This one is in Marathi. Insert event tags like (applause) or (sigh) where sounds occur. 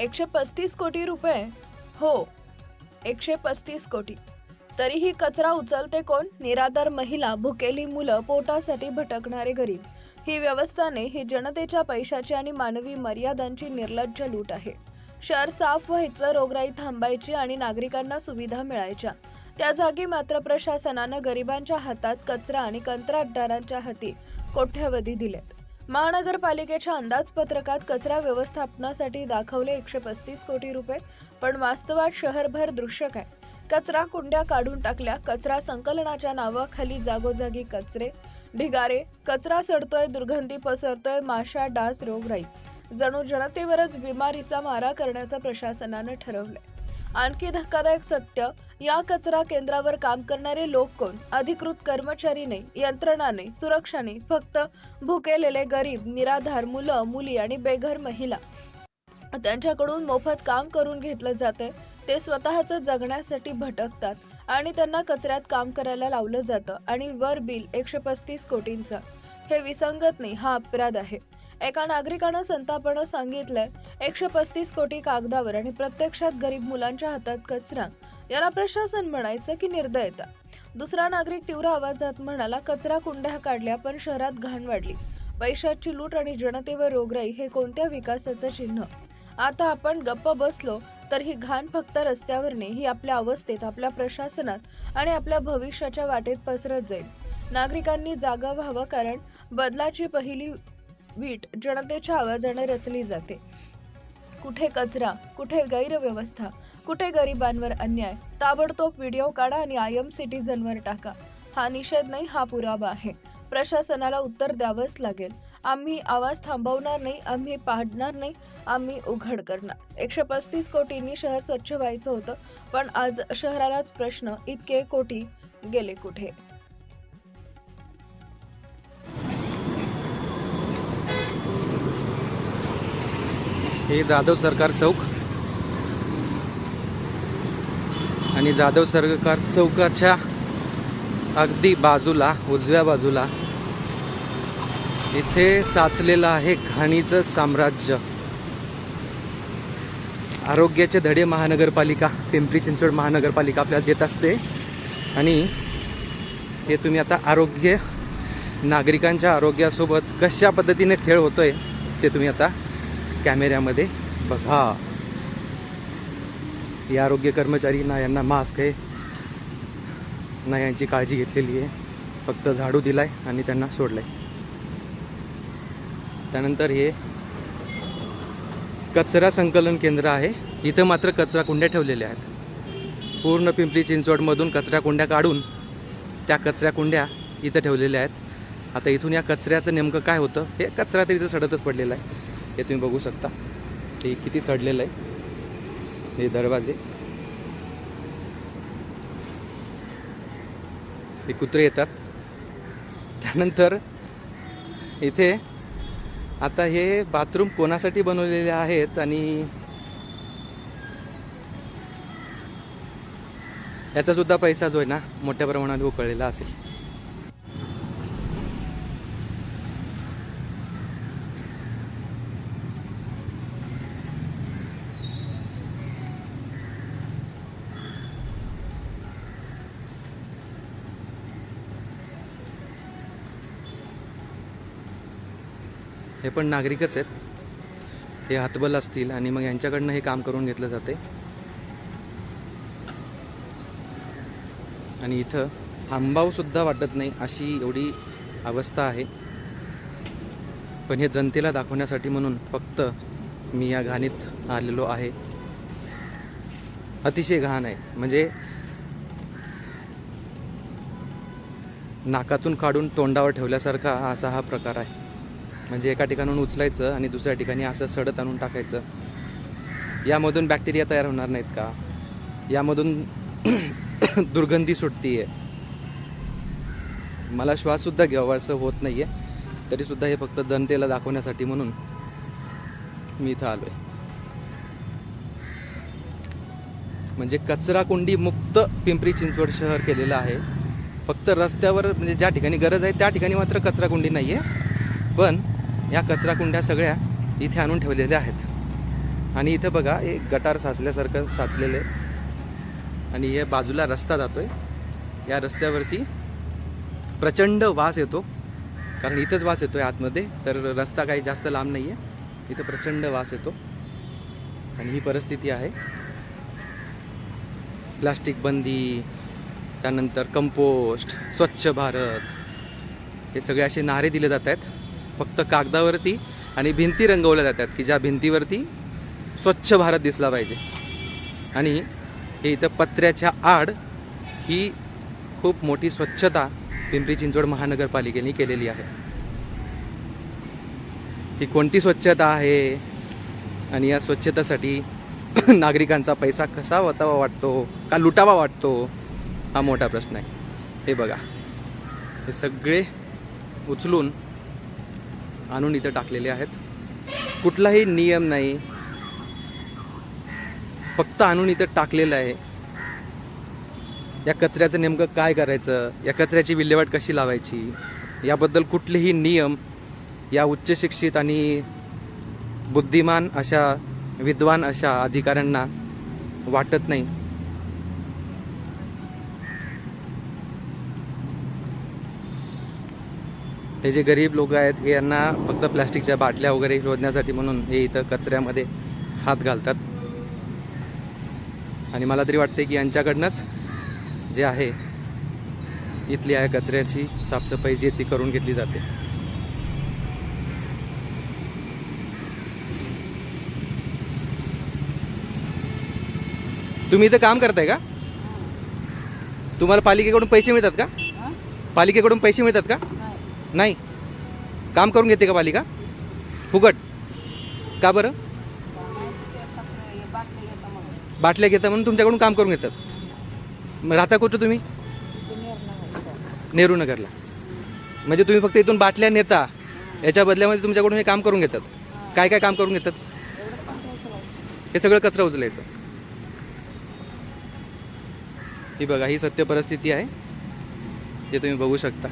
एकशे पस्तीस कोटी रुपये. हो एकशे पस्तीस कोटी. तरीही कचरा उचलते कोण? निराधार महिला भुकेली मुलं पोटासाठी भटकणारे गरीब. ही व्यवस्थाने ही जनतेच्या पैशाची आणि मानवी मर्यादांची निर्लज्ज लूट आहे. शहर साफ व्हायचं रोगराई थांबायची आणि नागरिकांना सुविधा मिळायच्या. त्या जागी मात्र प्रशासनानं गरिबांच्या हातात कचरा आणि कंत्राटदारांच्या हाती कोट्यावधी दिलेत. महानगरपालिकेच्या अंदाजपत्रकात कचरा व्यवस्थापनासाठी दाखवले एकशे पस्तीस कोटी रुपये पण वास्तवात शहरभर दृश्यक आहे कचरा कुंड्या काढून टाकल्या कचरा संकलनाच्या नावाखाली जागोजागी कचरे ढिगारे कचरा सडतोय दुर्गंधी पसरतोय माशा डास रोगराई. जणू जनतेवरच बिमारीचा मारा करण्याचं प्रशासनानं ठरवलंय. आणखी धक्कादायक सत्य या कचरा केंद्रावर काम करणारे लोक कोण? अधिकृत कर्मचारी नाही यंत्रणा नाही सुरक्षा नाही फक्त भुकेलेले गरीब निराधार मुलं मुली आणि बेघर महिला. त्यांच्याकडून मोफत काम करून घेतलं जाते ते स्वतःच जगण्यासाठी भटकतात आणि त्यांना कचऱ्यात काम करायला लावलं जातं आणि वर बिल एकशे पस्तीस कोटींचं. हे विसंगत नाही हा अपराध आहे. एका नागरिकानं संतापनं सांगितलंय एकशे पस्तीस कोटी कागदावर आणि प्रत्यक्षात गरीब मुलांच्या हातात कचरा. याला प्रशासन म्हणायचं की निर्दयता दुसरा नागरिक तीव्र आवाजात म्हणाला कचरा कुंड्या काढल्या पण शहरात घाण वाढली. पैशाची लूट आणि जनतेवर रोगराई हे कोणत्या विकासाचं चिन्ह? आता आपण गप्प बसलो तर ही घाण फक्त रस्त्यावर नाही ही आपल्या अवस्थेत आपल्या प्रशासनात आणि आपल्या भविष्याच्या वाटेत पसरत जाईल. नागरिकांनी जागा व्हावं कारण बदलाची पहिली वीट जनतेच्या आवाजाने रचली जाते. कुठे कचरा कुठे गैरव्यवस्था कुठे गरिबांवर अन्याय ताबडतोब व्हिडिओ काढा आणि आय एम सिटीजनवर टाका. हा निषेध नाही हा पुरावा आहे. प्रशासनाला उत्तर द्यावंच लागेल. आम्ही आवाज थांबवणार नाही आम्ही पाडणार नाही आम्ही उघड करणार. एकशे पस्तीस कोटींनी शहर स्वच्छ व्हायचं होतं पण आज शहरालाच प्रश्न इतके कोटी गेले कुठे? हे जाधव सरकार चौक. आणि जाधव सरकार चौकाच्या अगदी बाजूला उजव्या बाजूला इथे साचलेलं आहे घाणीचं साम्राज्य. आरोग्याचे धडे महानगरपालिका पिंपरी चिंचवड महानगरपालिका आपल्याला देत असते. आणि हे तुम्ही आता आरोग्य नागरिकांच्या आरोग्यासोबत कशा पद्धतीने खेळ होतोय ते तुम्ही आता कॅमेऱ्यामध्ये. बघा. हे आरोग्य कर्मचारी ना यांना मास्क आहे. ना यांची काळजी घेतलेली आहे. फक्त झाडू दिलाय आणि त्यांना सोडलाय. त्यानंतर हे कचरा संकलन केंद्र आहे. इथं मात्र कचरा कुंड्या ठेवलेल्या आहेत. पूर्ण पिंपरी चिंचवडमधून कचरा कुंड्या काढून त्या कचऱ्या कुंड्या इथं ठेवलेल्या आहेत. आता इथून या कचऱ्याचं नेमकं काय होतं हे कचरा तर इथं सडतच पडलेला आहे. हे तुम्ही बघू शकता. हे किती चढलेलं आहे. हे दरवाजे. हे कुत्रे येतात. त्यानंतर इथे आता हे बाथरूम कोणासाठी बनवलेले आहेत आणि याचा सुद्धा पैसा जो आहे ना मोठ्या प्रमाणात उकळलेला असेल. हे पण नागरिकच आहेत. हे हातबल असतील आणि मग यांच्याकडनं हे काम करून घेतलं जाते. आणि इथं थांबावसुद्धा वाटत नाही अशी एवढी अवस्था आहे. पण हे जनतेला दाखवण्यासाठी म्हणून फक्त मी या घाणीत आलेलो आहे. अतिशय घाण आहे. म्हणजे नाकातून काढून तोंडावर ठेवल्यासारखा असा हा प्रकार आहे. म्हणजे एका ठिकाणून उचलायचं आणि दुसऱ्या ठिकाणी असं सडत आणून टाकायचं. यामधून बॅक्टेरिया तयार होणार नाहीत का? यामधून (coughs) दुर्गंधी सुटतीये. मला श्वाससुद्धा घ्यावासं होत नाही आहे तरीसुद्धा हे फक्त जनतेला दाखवण्यासाठी म्हणून मी इथं आलो आहे म्हणजे कचरा कुंडी मुक्त पिंपरी चिंचवड शहर केलेलं आहे. फक्त रस्त्यावर म्हणजे ज्या ठिकाणी गरज आहे त्या ठिकाणी मात्र कचरा कुंडी नाही आहे पण या कचरा कुंड्या सगळ्या इथे आणून ठेवलेल्या आहेत. आणि इथं बघा एक गटार साचल्यासारखं साचलेलं आहे. आणि हे बाजूला रस्ता जातोय. या रस्त्यावरती प्रचंड वास येतो. कारण इथंच वास येतोय आतमध्ये. तर रस्ता काही जास्त लांब नाही आहे इथं प्रचंड वास येतो. आणि ही परिस्थिती आहे. प्लास्टिक बंदी त्यानंतर कंपोस्ट स्वच्छ भारत हे सगळे असे नारे दिले जात आहेत. फक्त कागदावरती आणि भिंती रंगवल्या जातात की ज्या भिंतीवरती स्वच्छ भारत दिसला पाहिजे. आणि हे इथं पत्र्याच्या आड ही खूप मोठी स्वच्छता पिंपरी चिंचवड महानगरपालिकेने केलेली आहे. ही कोणती स्वच्छता आहे? आणि या स्वच्छतेसाठी (clears throat) नागरिकांचा पैसा कसा वतावा वाटतो? का लुटावा वाटतो? हा मोठा प्रश्न आहे. हे बघा. हे सगळे उचलून आणून इथं टाकलेले आहेत. कुठलाही नियम नाही. फक्त आणून इथं टाकलेलं आहे. या कचऱ्याचं नेमकं काय करायचं? या कचऱ्याची विल्हेवाट कशी लावायची? याबद्दल कुठलेही नियम या उच्च शिक्षित आणि बुद्धिमान अशा विद्वान अशा अधिकाऱ्यांना वाटत नाही. हे जे गरीब लोक आहेत हे यांना फक्त प्लॅस्टिकच्या बाटल्या वगैरे शोधण्यासाठी म्हणून हे इथं कचऱ्यामध्ये हात घालतात. आणि मला तरी वाटते की यांच्याकडनंच जे आहे इथली आहे कचऱ्याची साफसफाई जी ती करून घेतली जाते. तुम्ही इथं काम करताय का? तुम्हाला पालिकेकडून पैसे मिळतात का? पालिकेकडून पैसे मिळतात का? नाही. काम करून घेते का पालिका फुकट. का बरं? बाटल्या घेता म्हणून तुमच्याकडून काम करून घेतात. मग राहता कुठं तुम्ही? नेहरू नगरला. म्हणजे तुम्ही फक्त इथून बाटल्या नेता. याच्या बदल्यामध्ये तुमच्याकडून हे काम करून घेतात. काय काय काम करून घेतात? हे सगळं कचरा उचलायचं. ही बघा ही सत्य परिस्थिती आहे. जे तुम्ही बघू शकता.